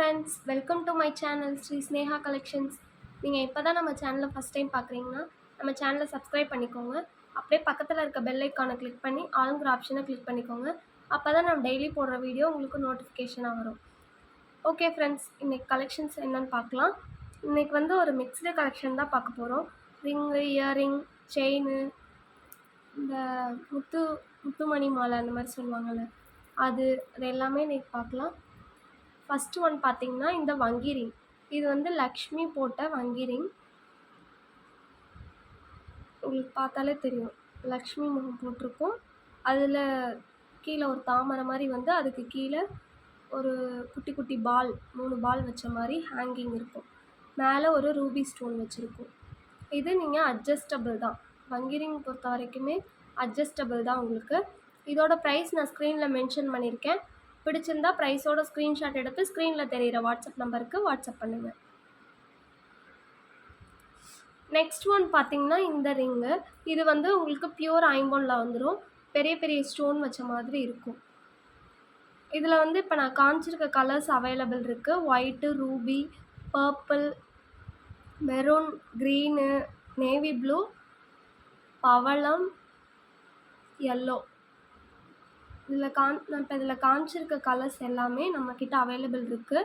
Friends welcome to my channel Sri Sneha collections நீங்கள் இப்போ தான் நம்ம சேனலை ஃபஸ்ட் டைம் பார்க்குறீங்கன்னா நம்ம சேனலை சப்ஸ்கிரைப் பண்ணிக்கோங்க. அப்படியே பக்கத்தில் இருக்க பெல் ஐக்கானை கிளிக் பண்ணி ஆளுங்கிற ஆப்ஷனை கிளிக் பண்ணிக்கோங்க. அப்போ தான் நம்ம டெய்லி போடுற வீடியோ உங்களுக்கு நோட்டிஃபிகேஷனாக வரும். ஓகே ஃப்ரெண்ட்ஸ் இன்றைக்கி கலெக்ஷன்ஸ் என்னென்னு பார்க்கலாம். இன்றைக்கி வந்து ஒரு மிக்ஸ்டு கலெக்ஷன் தான் பார்க்க போகிறோம் ரிங்கு இயரிங் செயினு இந்த முத்து முத்துமணி மாலை அந்த மாதிரி சொல்லுவாங்கள்ல அது அது எல்லாமே இன்றைக்கி பார்க்கலாம். ஃபஸ்ட்டு ஒன் பார்த்தீங்கன்னா இந்த வங்கி ரிங். இது வந்து லக்ஷ்மி போட்ட வங்கி ரிங். உங்களுக்கு பார்த்தாலே தெரியும். லக்ஷ்மி முகம் போட்டிருக்கும். அதில் கீழே ஒரு தாமரை மாதிரி வந்து அதுக்கு கீழே ஒரு குட்டி குட்டி பால் மூணு பால் வச்ச மாதிரி ஹேங்கிங் இருக்கும். மேலே ஒரு ரூபி ஸ்டோன் வச்சுருக்கும். இது நீங்கள் அட்ஜஸ்டபிள் தான். வங்கி ரிங் பொறுத்த வரைக்குமே அட்ஜஸ்டபிள் தான் உங்களுக்கு. இதோட ப்ரைஸ் நான் ஸ்க்ரீனில் மென்ஷன் பண்ணியிருக்கேன். பிடிச்சிருந்தா ப்ரைஸோட ஸ்க்ரீன்ஷாட் எடுத்து ஸ்க்ரீனில் தெரிகிற வாட்ஸ்அப் நம்பருக்கு வாட்ஸ்அப் பண்ணுங்கள் நெக்ஸ்ட் ஒன் பார்த்தீங்கன்னா இந்த ரிங்கு இது வந்து உங்களுக்கு பியூர் ஐம்போனில் வந்துடும் பெரிய பெரிய ஸ்டோன் வச்ச மாதிரி இருக்கும். இதில் வந்து இப்போ நான் காமிச்சிருக்க கலர்ஸ் அவைலபிள் இருக்குது white ruby purple maroon green navy blue பவளம் எல்லோ இதில் காம் இப்போ இதில் காமிச்சிருக்க கலர்ஸ் எல்லாமே நம்மக்கிட்ட அவைலபிள் இருக்குது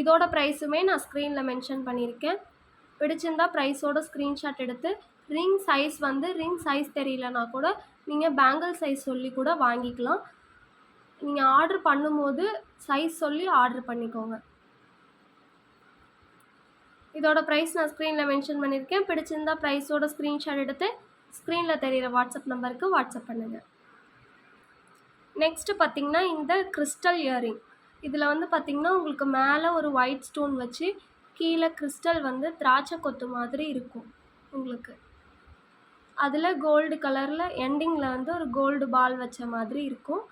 இதோட ப்ரைஸுமே நான் ஸ்க்ரீனில் மென்ஷன் பண்ணியிருக்கேன். பிடிச்சிருந்தா ப்ரைஸோட ஸ்க்ரீன்ஷாட் எடுத்து ரிங் சைஸ் வந்து ரிங் சைஸ் தெரியலனா கூட நீங்கள் பேங்கிள் சைஸ் சொல்லி கூட வாங்கிக்கலாம். நீங்கள் ஆர்டர் பண்ணும்போது சைஸ் சொல்லி ஆர்டர் பண்ணிக்கோங்க. இதோட ப்ரைஸ் நான் ஸ்க்ரீனில் மென்ஷன் பண்ணியிருக்கேன். பிடிச்சிருந்தா ப்ரைஸோட ஸ்க்ரீன்ஷாட் எடுத்து ஸ்க்ரீனில் தெரிகிற வாட்ஸ்அப் நம்பருக்கு வாட்ஸ்அப் பண்ணுங்கள் நெக்ஸ்ட்டு பார்த்திங்கன்னா இந்த கிறிஸ்டல் இயரிங் இதில் வந்து பார்த்திங்கன்னா உங்களுக்கு மேலே ஒரு ஒயிட் ஸ்டோன் வச்சு கீழே கிறிஸ்டல் வந்து திராட்சை கொத்து மாதிரி இருக்கும் உங்களுக்கு. அதில் கோல்டு கலரில் எண்டிங்கில் வந்து ஒரு கோல்டு பால் வச்ச மாதிரி இருக்கும்.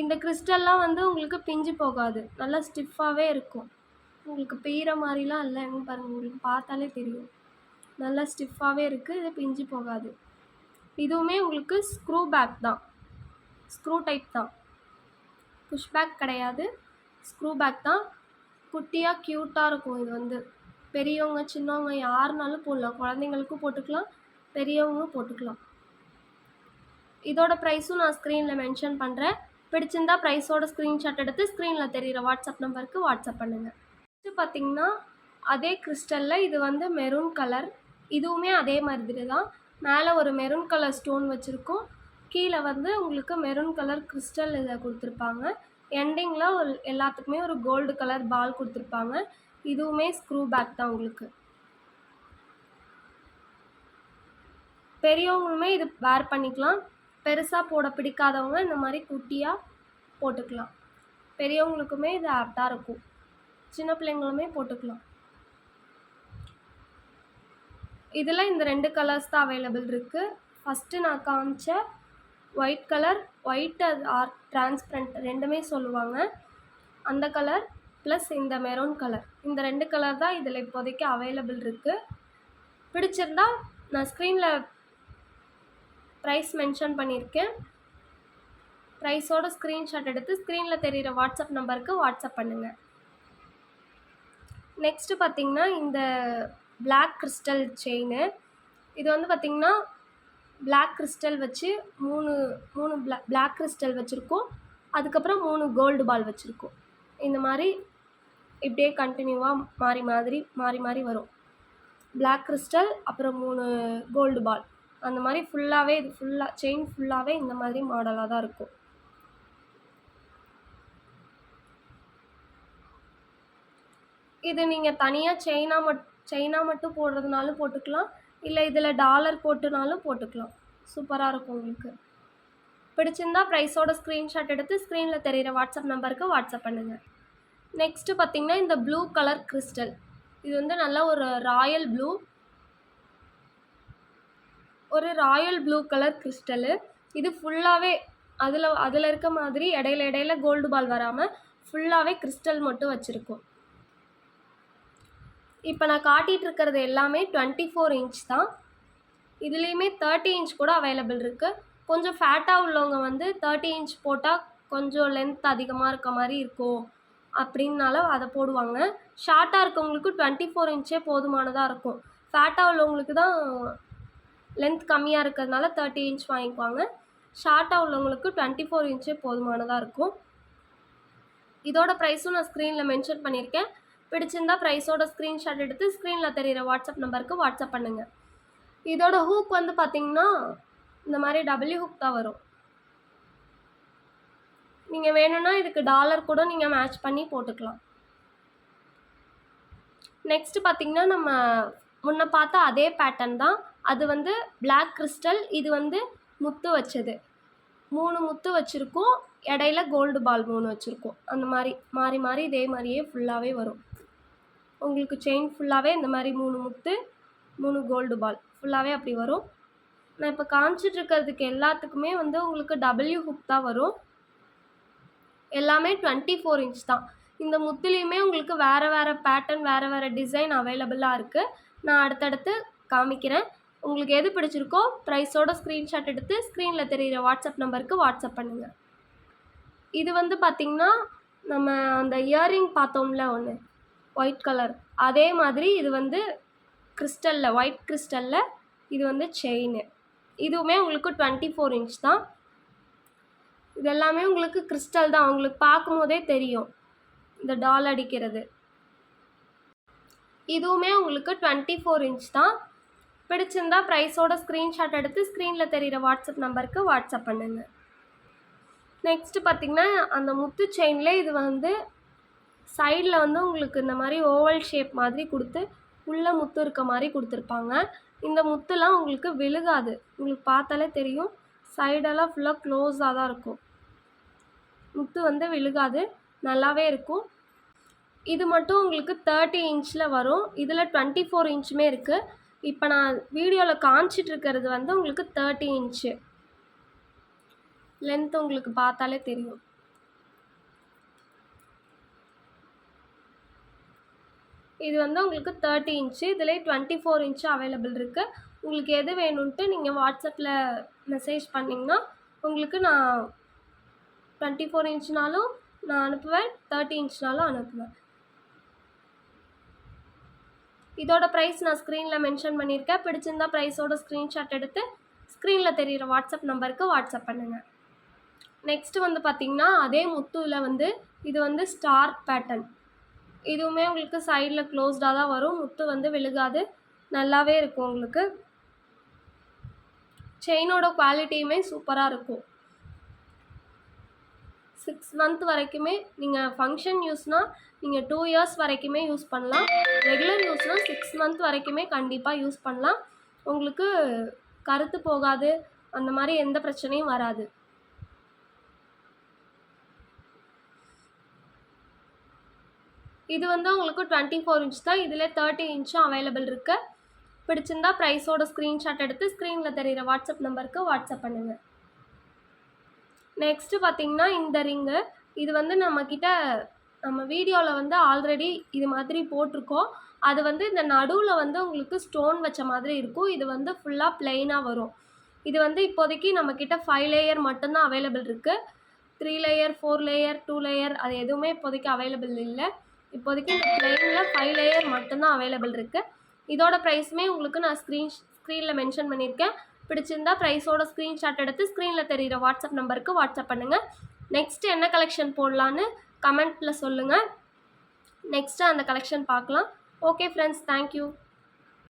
இந்த கிறிஸ்டல்லாம் வந்து உங்களுக்கு பிஞ்சு போகாது. நல்லா ஸ்டிஃபாகவே இருக்கும். உங்களுக்கு பெய்கிற மாதிரிலாம் இல்லைன்னு பாருங்கள் உங்களுக்கு பார்த்தாலே தெரியும். நல்லா ஸ்டிஃபாகவே இருக்குது இது பிஞ்சு போகாது. இதுவுமே உங்களுக்கு ஸ்க்ரூ பேக் தான். ஸ்க்ரூ டைப் தான். புஷ் பேக் கிடையாது. ஸ்க்ரூ பேக் தான். குட்டியாக க்யூட்டாக இருக்கும் இது வந்து. பெரியவங்க சின்னவங்க யாருனாலும் போடலாம். குழந்தைங்களுக்கும் போட்டுக்கலாம். பெரியவங்களும் போட்டுக்கலாம். இதோட ப்ரைஸும் நான் ஸ்க்ரீனில் மென்ஷன் பண்ணுறேன் பிடிச்சிருந்தா ப்ரைஸோட ஸ்க்ரீன்ஷாட் எடுத்து ஸ்க்ரீனில் தெரிகிற வாட்ஸ்அப் நம்பருக்கு வாட்ஸ்அப் பண்ணுங்கள் நெக்ஸ்ட்டு பார்த்திங்கன்னா அதே கிறிஸ்டலில் இது வந்து மெரூன் கலர் இதுவுமே அதே மாதிரி தான் மேலே ஒரு மெரூன் கலர் ஸ்டோன் வச்சுருக்கோம். கீழே வந்து உங்களுக்கு மெரூன் கலர் கிறிஸ்டல் இதை கொடுத்துருப்பாங்க. எண்டிங்கில் ஒரு எல்லாத்துக்குமே ஒரு கோல்டு கலர் பால் கொடுத்துருப்பாங்க. இதுவுமே ஸ்க்ரூ பேக் தான் உங்களுக்கு. பெரியவங்களுமே இது வேர் பண்ணிக்கலாம். பெருசாக போட பிடிக்காதவங்க இந்த மாதிரி குட்டியாக போட்டுக்கலாம். பெரியவங்களுக்குமே இது ஆப்டாக இருக்கும். சின்ன பிள்ளைங்களுமே போட்டுக்கலாம். இதில் இந்த ரெண்டு கலர்ஸ் தான் அவைலபிள் இருக்குது ஃபஸ்ட்டு நான் காமிச்ச ஒயிட் கலர் ஒயிட் அது ஆர் டிரான்ஸ்பரண்ட் ரெண்டுமே சொல்லுவாங்க. அந்த கலர் ப்ளஸ் இந்த மெரூன் கலர் இந்த ரெண்டு கலர் தான் இதில் இப்போதைக்கு அவைலபிள் இருக்குது பிடிச்சிருந்தா நான் ஸ்க்ரீனில் ப்ரைஸ் மென்ஷன் பண்ணியிருக்கேன். ப்ரைஸோட ஸ்க்ரீன்ஷாட் எடுத்து ஸ்க்ரீனில் தெரிகிற வாட்ஸ்அப் நம்பருக்கு வாட்ஸ்அப் பண்ணுங்கள் நெக்ஸ்ட்டு பார்த்திங்கன்னா இந்த பிளாக் கிறிஸ்டல் செயின் இது வந்து பார்த்திங்கன்னா பிளாக் கிறிஸ்டல் வச்சு மூணு மூணு பிளா பிளாக் கிறிஸ்டல் வச்சுருக்கோம். அதுக்கப்புறம் மூணு கோல்டு பால் வச்சுருக்கோம். இந்த மாதிரி இப்படியே கண்டினியூவாக மாறி மாதிரி மாறி மாறி வரும். பிளாக் கிறிஸ்டல் அப்புறம் மூணு கோல்டு பால் அந்த மாதிரி ஃபுல்லாகவே இது ஃபுல்லாக செயின் ஃபுல்லாகவே இந்த மாதிரி மாடலாக தான் இருக்கும். இது நீங்கள் தனியாக செயினாக மட் செயினாக மட்டும் போடுறதுனாலும் போட்டுக்கலாம். இல்லை இதில் டாலர் போட்டுனாலும் போட்டுக்கலாம். சூப்பராக இருக்கும் உங்களுக்கு. பிடிச்சிருந்தா ப்ரைஸோட ஸ்க்ரீன்ஷாட் எடுத்து ஸ்க்ரீனில் தெரிகிற வாட்ஸ்அப் நம்பருக்கு வாட்ஸ்அப் பண்ணுங்கள் நெக்ஸ்ட்டு பார்த்திங்கன்னா இந்த ப்ளூ கலர் கிறிஸ்டல் இது வந்து நல்ல ஒரு ராயல் ப்ளூ ஒரு ராயல் ப்ளூ கலர் கிறிஸ்டலு இது ஃபுல்லாகவே அதில் அதில் இருக்க மாதிரி இடையில இடையில கோல்டு பால் வராமல் ஃபுல்லாகவே கிறிஸ்டல் மட்டும் வச்சுருக்கோம். இப்போ நான் காட்டிகிட்டு இருக்கிறது எல்லாமே டுவெண்ட்டி ஃபோர் இன்ச் தான். இதுலேயுமே தேர்ட்டி இன்ச் கூட அவைலபிள் இருக்குது கொஞ்சம் ஃபேட்டாக உள்ளவங்க வந்து தேர்ட்டி இன்ச் போட்டால் கொஞ்சம் லென்த் அதிகமாக இருக்க மாதிரி இருக்கும். அப்படின்னால அதை போடுவாங்க. ஷார்ட்டாக இருக்கவங்களுக்கு டுவெண்ட்டி ஃபோர் இன்ச்சே போதுமானதாக இருக்கும். ஃபேட்டாக உள்ளவங்களுக்கு தான் லென்த் கம்மியாக இருக்கிறதுனால தேர்ட்டி இன்ச் வாங்கிக்குவாங்க. ஷார்ட்டாக உள்ளவங்களுக்கு டுவெண்ட்டி ஃபோர் இன்ச்சே போதுமானதாக இருக்கும். இதோட ப்ரைஸும் நான் ஸ்க்ரீனில் மென்ஷன் பண்ணியிருக்கேன். பிடிச்சிருந்தா ப்ரைஸோட ஸ்க்ரீன்ஷாட் எடுத்து ஸ்க்ரீனில் தெரிகிற வாட்ஸ்அப் நம்பருக்கு வாட்ஸ்அப் பண்ணுங்கள் இதோட ஹூக் வந்து பார்த்தீங்கன்னா இந்த மாதிரி டபுள்யூ ஹூக் தான் வரும். நீங்கள் வேணும்னா இதுக்கு டாலர் கூட நீங்கள் மேட்ச் பண்ணி போட்டுக்கலாம். நெக்ஸ்ட் பார்த்தீங்கன்னா நம்ம முன்ன பார்த்தா அதே பேட்டர்ன் தான். அது வந்து பிளாக் கிறிஸ்டல் இது வந்து முத்து வச்சது. மூணு முத்து வச்சுருக்கோம். இடையில கோல்டு பால் மூணு வச்சுருக்கோம். அந்த மாதிரி மாறி மாறி இதே மாதிரியே ஃபுல்லாகவே வரும். உங்களுக்கு செயின் ஃபுல்லாகவே இந்த மாதிரி மூணு முத்து மூணு கோல்டு பால் ஃபுல்லாகவே அப்படி வரும். நான் இப்போ காமிச்சிட்டு இருக்கிறதுக்கு எல்லாத்துக்குமே வந்து உங்களுக்கு டபுள்யூ ஹுக் தான் வரும். எல்லாமே டுவெண்ட்டி ஃபோர் இன்ச் தான். இந்த முத்துலேயுமே உங்களுக்கு வேறு வேறு பேட்டர்ன் வேறு வேறு டிசைன் அவைலபிளாக இருக்குது நான் அடுத்தடுத்து காமிக்கிறேன். உங்களுக்கு எது பிடிச்சிருக்கோ ப்ரைஸோட ஸ்க்ரீன்ஷாட் எடுத்து ஸ்க்ரீனில் தெரிகிற வாட்ஸ்அப் நம்பருக்கு வாட்ஸ்அப் பண்ணுங்கள் இது வந்து பார்த்திங்கன்னா நம்ம அந்த இயரிங் பார்த்தோம்ல ஒன்று ஒயிட் கலர் அதே மாதிரி இது வந்து கிறிஸ்டலில் ஒயிட் கிறிஸ்டலில் இது வந்து செயின் இதுவுமே உங்களுக்கு டுவெண்ட்டி ஃபோர் இன்ச் தான். இதெல்லாமே உங்களுக்கு கிறிஸ்டல் தான். உங்களுக்கு பார்க்கும்போதே தெரியும். இந்த டால் அடிக்கிறது. இதுவுமே உங்களுக்கு டுவெண்ட்டி ஃபோர் இன்ச் தான். பிடிச்சிருந்தா ப்ரைஸோட ஸ்க்ரீன்ஷாட் எடுத்து ஸ்க்ரீனில் தெரிகிற வாட்ஸ்அப் நம்பருக்கு வாட்ஸ்அப் பண்ணுங்கள் நெக்ஸ்ட்டு பார்த்திங்கன்னா அந்த முத்து செயினில் இது வந்து சைடில் வந்து உங்களுக்கு இந்த மாதிரி ஓவல் ஷேப் மாதிரி கொடுத்து உள்ள முத்து இருக்க மாதிரி கொடுத்துருப்பாங்க. இந்த முத்துலாம் உங்களுக்கு விழுகாது. உங்களுக்கு பார்த்தாலே தெரியும். சைடெல்லாம் ஃபுல்லாக க்ளோஸாக தான் இருக்கும். முத்து வந்து விழுகாது. நல்லாவே இருக்கும். இது மட்டும் உங்களுக்கு தேர்ட்டி இன்ச்சில் வரும். இதில் டுவெண்ட்டி ஃபோர் இன்ச்சுமே இருக்குது இப்போ நான் வீடியோவில் காமிச்சிட்டு இருக்கிறது வந்து உங்களுக்கு தேர்ட்டி இன்ச்சு. லென்த் உங்களுக்கு பார்த்தாலே தெரியும். இது வந்து உங்களுக்கு தேர்ட்டி இன்ச்சு. இதுலேயே டுவெண்ட்டி ஃபோர் இன்ச்சு அவைலபிள் இருக்குது உங்களுக்கு எது வேணும்ன்ட்டு நீங்கள் வாட்ஸ்அப்பில் மெசேஜ் பண்ணிங்கன்னா உங்களுக்கு நான் டுவெண்ட்டி ஃபோர் இன்ச்னாலும் நான் அனுப்புவேன் தேர்ட்டி இன்ச்னாலும் அனுப்புவேன். இதோட ப்ரைஸ் நான் ஸ்க்ரீனில் மென்ஷன் பண்ணியிருக்கேன். பிடிச்சிருந்தா ப்ரைஸோட ஸ்க்ரீன்ஷாட் எடுத்து ஸ்க்ரீனில் தெரிகிற வாட்ஸ்அப் நம்பருக்கு வாட்ஸ்அப் பண்ணுங்கள் நெக்ஸ்ட்டு வந்து பார்த்திங்கன்னா அதே முத்துவில் வந்து இது வந்து ஸ்டார் பேட்டர்ன் இதுவுமே உங்களுக்கு சைடில் க்ளோஸ்டாக தான் வரும். முத்து வந்து விழுகாது. நல்லாவே இருக்கும் உங்களுக்கு. செயினோட குவாலிட்டியுமே சூப்பராக இருக்கும். சிக்ஸ் மந்த் வரைக்குமே நீங்கள் ஃபங்க்ஷன் யூஸ்னால் நீங்கள் டூ இயர்ஸ் வரைக்குமே யூஸ் பண்ணலாம். ரெகுலர் யூஸ்னால் சிக்ஸ் மந்த் வரைக்குமே கண்டிப்பாக யூஸ் பண்ணலாம். உங்களுக்கு கருத்து போகாது. அந்த மாதிரி எந்த பிரச்சனையும் வராது. இது வந்து உங்களுக்கு டுவெண்ட்டி ஃபோர் இன்ச் தான் இதில் தேர்ட்டி இன்ச்சும் அவைலபிள் இருக்குது பிடிச்சிருந்தா ப்ரைஸோட ஸ்க்ரீன்ஷாட் எடுத்து ஸ்க்ரீனில் தெரிகிற வாட்ஸ்அப் நம்பருக்கு வாட்ஸ்அப் பண்ணுங்கள் நெக்ஸ்ட்டு பார்த்தீங்கன்னா இந்த ரிங்கு இது வந்து நம்மக்கிட்ட நம்ம வீடியோவில் வந்து ஆல்ரெடி இது மாதிரி போட்டிருக்கோம். அது வந்து இந்த நடுவில் வந்து உங்களுக்கு ஸ்டோன் வச்ச மாதிரி இருக்கும். இது வந்து ஃபுல்லாக பிளெயினாக வரும். இது வந்து இப்போதைக்கு நம்மக்கிட்ட ஃபைவ் லேயர் மட்டும்தான் அவைலபிள் இருக்குது three layer four layer two layer அது எதுவுமே இப்போதைக்கு அவைலபிள் இல்லை. இப்போதைக்கு இந்த பிளெயினில் ஃபைவ் லேயர் மட்டும்தான் அவைலபிள் இருக்குது இதோட ப்ரைஸுமே உங்களுக்கு நான் ஸ்க்ரீன் ஸ்க்ரீனில் மென்ஷன் பண்ணியிருக்கேன். பிடிச்சிருந்தா ப்ரைஸோட ஸ்க்ரீன்ஷாட் எடுத்து ஸ்க்ரீனில் தெரிகிற வாட்ஸ்அப் நம்பருக்கு வாட்ஸ்அப் பண்ணுங்கள் நெக்ஸ்ட் என்ன கலெக்ஷன் போடலான்னு கமெண்ட்டில் சொல்லுங்கள் நெக்ஸ்ட்டு அந்த கலெக்ஷன் பார்க்கலாம். Okay friends thank you